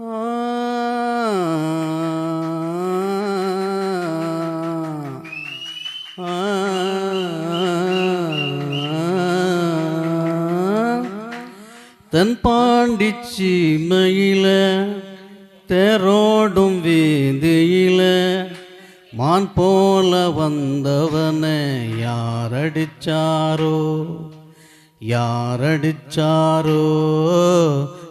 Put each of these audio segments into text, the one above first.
தன் பாண்டிச்சி மயில தேரோடும் வீதியில மான் போல வந்தவனை யாரடிச்சாரோ? யாரடிச்சாரோ?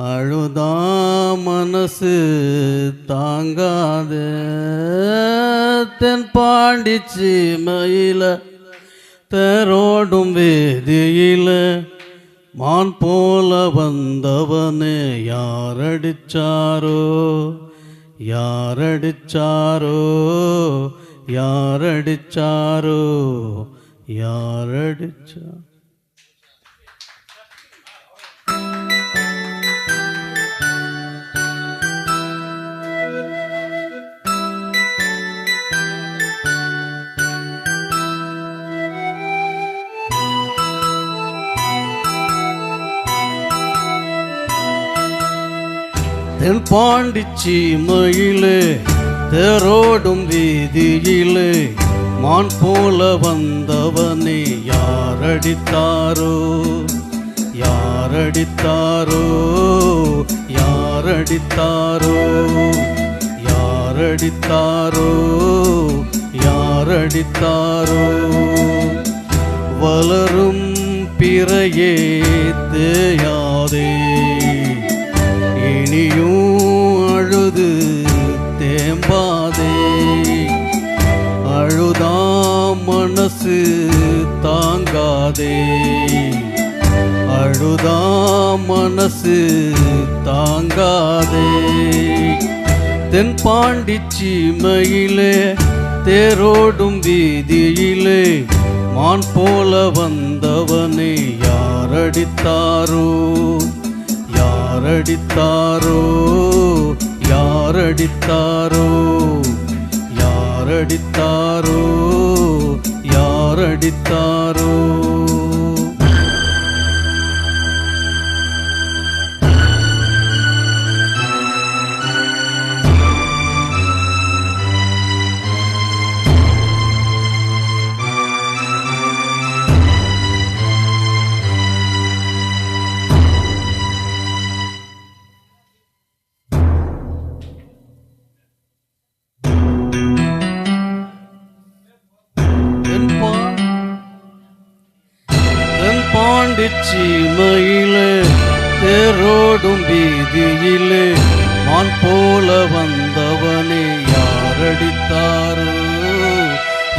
அழுதா மனசு தாங்காதே. தென் பாண்டிச்சி மயில தேரோடும் வேதியில மான் போல வந்தவனே யாரடிச்சாரோ? யாரடிச்சாரோ? யாரடிச்சாரோ? யாரடிச்சாரோ தென் பாண்டிச்சி மயிலே தேரோடும் வீதியிலே மான் போல வந்தவனே யாரடித்தாரோ யாரடித்தாரோ யாரடித்தாரோ யாரடித்தாரோ யாரடித்தாரோ வளரும் பிறையே தேயாதே. மனசு தாங்காதே. அழுதா மனசு தாங்காதே. தென் பாண்டிச்சி மயிலே தேரோடும் வீதியிலே மான் போல வந்தவனை யாரடித்தாரோ? யாரடித்தாரோ? யாரடித்தாரோ? யாரடித்தாரோ? யாரடித்தாரோ பாண்டிச்சி தேரோடும் வீதியிலே மான் போல வந்தவனே யாரடித்தாரோ?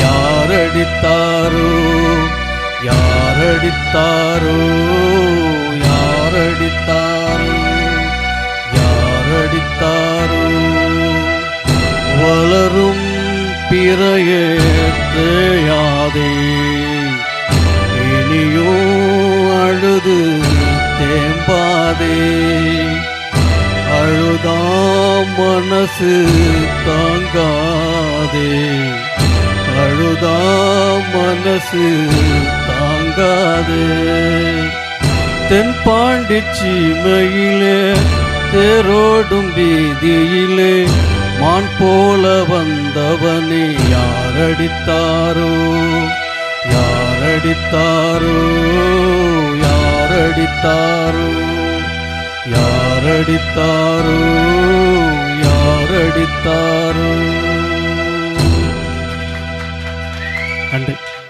யாரடித்தாரோ? யாரடித்தாரோ? யாரடித்தாரோ? யாரடித்தாரோ? வளரும் பிறையே தேயாதே மனசு தாங்காதே. அழுதா மனசு தாங்காதே. தென் பாண்டிச்சி மயிலே தேரோடும் வீதியிலே மான் போல வந்தவனே யாரடித்தாரோ? யாரடித்தாரோ? யாரடித்தாரோ? யாரடித்தாரோ? அடித்தாரோ நன்றி.